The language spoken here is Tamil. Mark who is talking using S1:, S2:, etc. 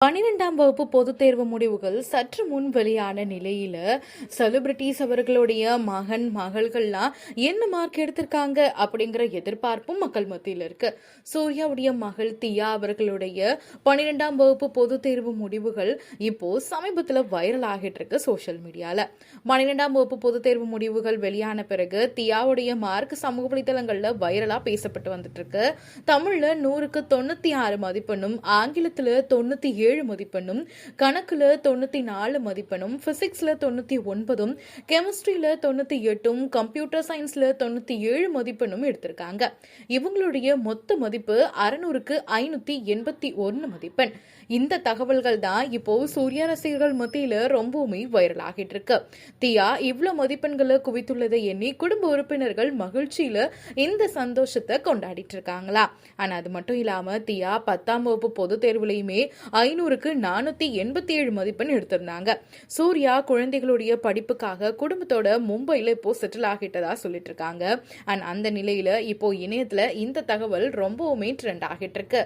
S1: பன்னிரெண்டாம் வகுப்பு பொதுத் தேர்வு முடிவுகள் சற்று முன் வெளியான நிலையில செலிபிரிட்டிஸ் அவர்களுடைய மகன் மகள்கள்லாம் என்ன மார்க் எடுத்திருக்காங்க அப்படிங்கிற எதிர்பார்ப்பும் மக்கள் மத்தியில் இருக்கு. சூர்யாவுடைய மகள் தியா அவர்களுடைய பன்னிரெண்டாம் வகுப்பு பொதுத் தேர்வு முடிவுகள் இப்போ சமீபத்தில் வைரல் ஆகிட்டு இருக்கு சோஷியல் மீடியால பன்னிரெண்டாம் வகுப்பு பொதுத் தேர்வு முடிவுகள் வெளியான பிறகு தியாவுடைய மார்க் சமூக வலைதளங்கள்ல வைரலா பேசப்பட்டு வந்துட்டு இருக்கு. தமிழ்ல நூறுக்கு தொண்ணூத்தி ஆறு மதிப்பெண்ணும் ஆங்கிலத்துல தொண்ணூத்தி ஏழு மதிப்பெண்ணும் கணக்குல தொண்ணூத்தி நாலு மதிப்பெண்ணும் பிசிக்ஸ்ல தொண்ணூத்தி ஒன்பதும் கெமிஸ்ட்ரியில் தொண்ணூத்தி எட்டும் கம்ப்யூட்டர் சயின்ஸ்ல தொண்ணூத்தி ஏழு மதிப்பெண்ணும் எடுத்திருக்காங்க. இவங்களுடைய மொத்த மதிப்பு அறநூறுக்கு ஐநூத்தி எண்பத்தி ஒன்னு மதிப்பெண். இந்த தகவல்கள் தான் இப்போ சூர்யா ரசிகர்கள் மத்தியில ரொம்பவுமே வைரல் ஆகிட்டு இருக்கு தியா இவ்வளோ மதிப்பெண்களை குவித்துள்ளதை எண்ணி குடும்ப உறுப்பினர்கள் மகிழ்ச்சியில இந்த சந்தோஷத்தை கொண்டாடிட்டு இருக்காங்களா ஆனா அது மட்டும் இல்லாம தியா பத்தாம் வகுப்பு பொது தேர்வுலையுமே ஐநூறுக்கு நானூத்தி எண்பத்தி ஏழு மதிப்பெண் எடுத்திருந்தாங்க. சூர்யா குழந்தைகளுடைய படிப்புக்காக குடும்பத்தோட மும்பையில் இப்போ செட்டில் ஆகிட்டதா சொல்லிட்டு இருக்காங்க அண்ட் அந்த நிலையில இப்போ இணையத்துல இந்த தகவல் ரொம்பவுமே ட்ரெண்ட் ஆகிட்டு இருக்கு